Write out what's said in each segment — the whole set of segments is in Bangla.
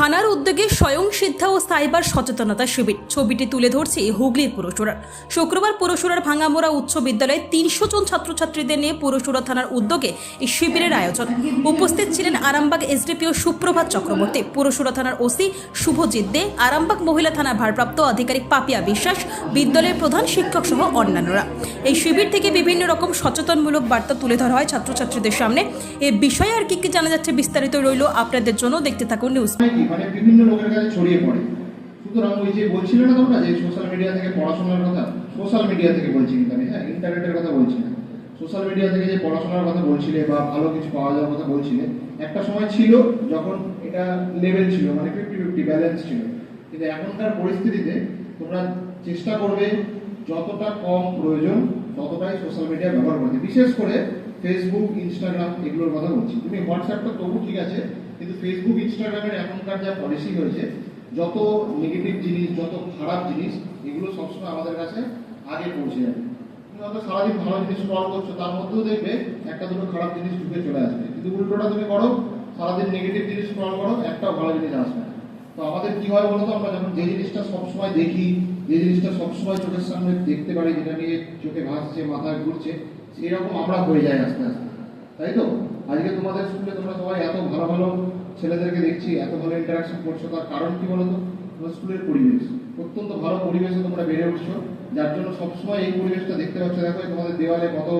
থানার উদ্যোগে স্বয়ং সিদ্ধা ও সাইবার সচেতনতা শিবির। ছবিটি তুলে ধরছে হুগলির পুরসুরার। শুক্রবার পুরসুরার ভাঙামোড়া উচ্চ বিদ্যালয়ে তিনশো জন ছাত্রছাত্রীদের নিয়ে পুরসুরা থানার উদ্যোগে এই শিবিরের আয়োজন। উপস্থিত ছিলেন আরামবাগ এসডিপিও সুপ্রভাত চক্রবর্তী, পুরসুরা থানার ওসি শুভজিৎ দে, আরামবাগ মহিলা থানার ভারপ্রাপ্ত আধিকারিক পাপিয়া বিশ্বাস, বিদ্যালয়ের প্রধান শিক্ষক সহ অন্যান্যরা। এই শিবির থেকে বিভিন্ন রকম সচেতনমূলক বার্তা তুলে ধরা হয় ছাত্রছাত্রীদের সামনে। এ বিষয়ে আর কি কি জানা যাচ্ছে বিস্তারিত রইল আপনাদের জন্য। দেখতে থাকুন নিউজ। মানে বিভিন্ন লোকের কাছে ছড়িয়ে পড়ে। সুতরাং ওই যে বলছিলে না তোমরা যে সোশ্যাল মিডিয়া থেকে পড়াশোনার কথা? সোশ্যাল মিডিয়া থেকে বলছি কিন্তু আমি হ্যাঁ ইন্টারনেটের কথা বলছি না। সোশ্যাল মিডিয়া থেকে যে পড়াশোনার কথা বলছিলে বা ভালো কিছু পাওয়া যাওয়ার কথা বলছিলে, একটা সময় ছিল যখন এটা লেভেল ছিল মানে ফিফটি ফিফটি ব্যালেন্স ছিল। কিন্তু এখনকার পরিস্থিতিতে তোমরা চেষ্টা করবে যতটা কম প্রয়োজন, ততটাই সোশ্যাল মিডিয়া ব্যবহার করতে। বিশেষ করে ফেসবুক ইনস্টাগ্রাম এগুলোর কথা বলছি। তুমি হোয়াটসঅ্যাপটা তবু ঠিক আছে কিন্তু ফেসবুক ইনস্টাগ্রামের এখনকার যা পলিসি হয়েছে, যত নেগেটিভ জিনিস, যত খারাপ জিনিস, এগুলো সবসময় আমাদের কাছে আগে পৌঁছে যাবে। তুমি হয়তো সারাদিন ভালো জিনিস স্ক্রল করছ, তার মধ্যেও দেখবে একটা দুটো খারাপ জিনিস ঢুকে চলে আসবে। কিন্তু উল্টোটা তুমি করো, সারাদিন নেগেটিভ জিনিস স্ক্রল করো, একটাও ভালো জিনিস আসবে না। তো আমাদের কি হয় বলতো, আমরা যখন যে জিনিসটা সবসময় দেখি, যে জিনিসটা সবসময় চোখের সামনে দেখতে পারি, যেটা নিয়ে চোখে ভাসছে, মাথায় ঘুরছে এরকম আমরা হয়ে যাই আস্তে আস্তে। তাই তো? আজকে তোমাদের স্কুলে তোমরা সবাই এত ভালো ভালো ছেলেদেরকে দেখছি, এত ভালো ইন্টারাকশন করছ, তার কারণ কি বলতো? তোমার স্কুলের পরিবেশ। অত্যন্ত ভালো পরিবেশে তোমরা বেড়ে উঠছো, যার জন্য সবসময় এই পরিবেশটা দেখতে পাচ্ছ। দেখো তোমাদের দেওয়ালে কত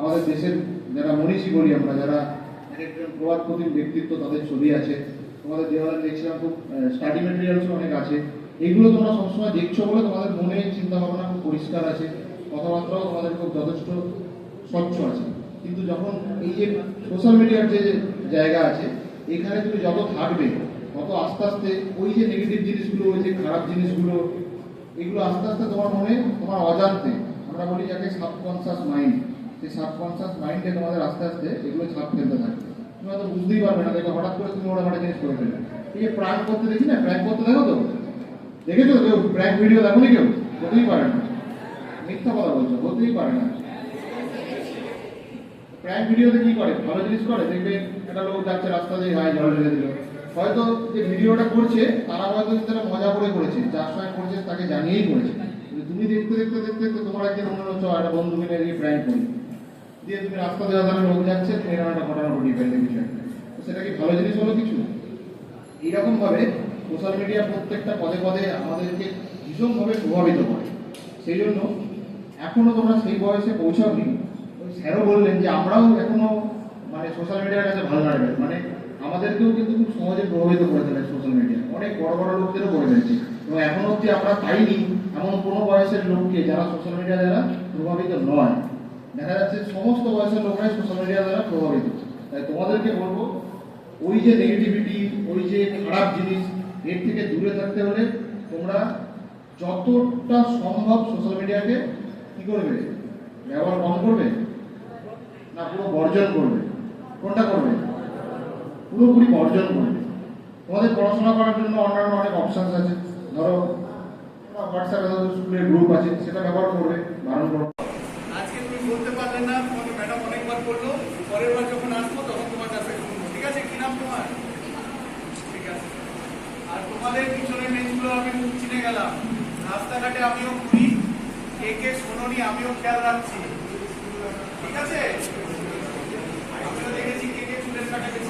আমাদের দেশের যারা মনীষী বলি আমরা, যারা এক একজন প্রবাদ প্রতিম ব্যক্তিত্ব তাদের ছবি আছে। তোমাদের দেওয়ালে দেখছিলাম খুব স্টাডি মেটেরিয়ালসও অনেক আছে। এগুলো তোমরা সবসময় দেখছ বলে তোমাদের মনে চিন্তা ভাবনা খুব পরিষ্কার আছে। কথাবার্তাও তোমাদের খুব যথেষ্ট স্বচ্ছ আছে। কিন্তু যখন এই যে সোশ্যাল মিডিয়ার যে জায়গা আছে এখানে তুমি যত থাকবে তত আস্তে আস্তে ওই যে নেগেটিভ জিনিসগুলো, ওই যে খারাপ জিনিসগুলো, এগুলো আস্তে আস্তে তোমার মনে, তোমার অজান্তে, আমরা বলি যাকে সাবকনসিয়াস মাইন্ড সেই সাবকনসিয়াস মাইন্ডে তোমাদের আস্তে আস্তে এগুলো ছাপ ফেলতে থাকবে তুমি হয়তো বুঝতেই পারবে না, দেখো হঠাৎ করে তুমি ওরা একটা জিনিস করে ফেলবে এই যে প্র্যাঙ্ক করতে দেখি না প্র্যাঙ্ক করতে দেখো তো? দেখেছ কেউ? প্র্যাঙ্ক ভিডিও দেখো নি কেউ? হতেই পারে না। মিথ্যা কথা বলছো, হতেই পারে না। প্র্যাঙ্ক ভিডিওতে কি করে? ভালো জিনিস করে? দেখবে একটা লোক যাচ্ছে রাস্তা দিয়ে গায়ে জল ঢেলে দিল। হয়তো যে ভিডিওটা করছে, তারা হয়তো তারা মজা করে করেছে, যার সময় করছে তাকে জানিয়েই করেছে। তুমি দেখতে দেখতে দেখতে দেখতে তোমার একদিন মনে হচ্ছে একটা বন্ধু মিলে গিয়ে প্র্যাঙ্ক করি। দিয়ে তুমি রাস্তা দেওয়া ধারে লোক যাচ্ছে, তুমি এরকম একটা ঘটনা ঘটিয়ে ফেললে বিষয়টা সেটা কি ভালো জিনিস হলো কিছু? এইরকম ভাবে সোশ্যাল মিডিয়া প্রত্যেকটা পদে পদে আমাদেরকে ভীষণভাবে প্রভাবিত করে। সেই জন্য এখনও তোমরা সেই বয়সে পৌঁছাওনি। স্যারও বললেন যে আমরাও এখনও মানে সোশ্যাল মিডিয়ার কাছে ভালো লাগবে মানে আমাদেরকেও কিন্তু খুব সহজে প্রভাবিত করে ফেলে সোশ্যাল মিডিয়া অনেক বড় বড় লোকদেরও করে ফেলছে এবং এখনও অব্দি আমরা পাইনি এমন কোনো বয়সের লোককে যারা সোশ্যাল মিডিয়া দ্বারা প্রভাবিত নয়। দেখা যাচ্ছে সমস্ত বয়সের লোকরাই সোশ্যাল মিডিয়া দ্বারা প্রভাবিত। তাই তোমাদেরকে বলব, ওই যে নেগেটিভিটি ওই যে খারাপ জিনিস, এর থেকে দূরে থাকতে হলে তোমরা যতটা সম্ভব সোশ্যাল মিডিয়াকে কি করবে? ব্যবহার কম করবে। বর্জন করবে। কোনটা করবে? পুরোপুরি বর্জন করবে। তোমাদের পড়াশোনা করার জন্য অন্যান্য অনেক অপশানস আছে। ধরো হোয়াটসঅ্যাপে ধরো স্কুলের গ্রুপ আছে, সেটা ব্যবহার করবে, বারণ করবে। আর তোমাদের চিনে গেলাম। রাস্তাঘাটে আমিও আমিও খেয়াল রাখছি। ঠিক আছে আমিও দেখেছি কে কে চুলের কাছাকাছি হাত দেখাচ্ছে একটু ভালো করে বলো।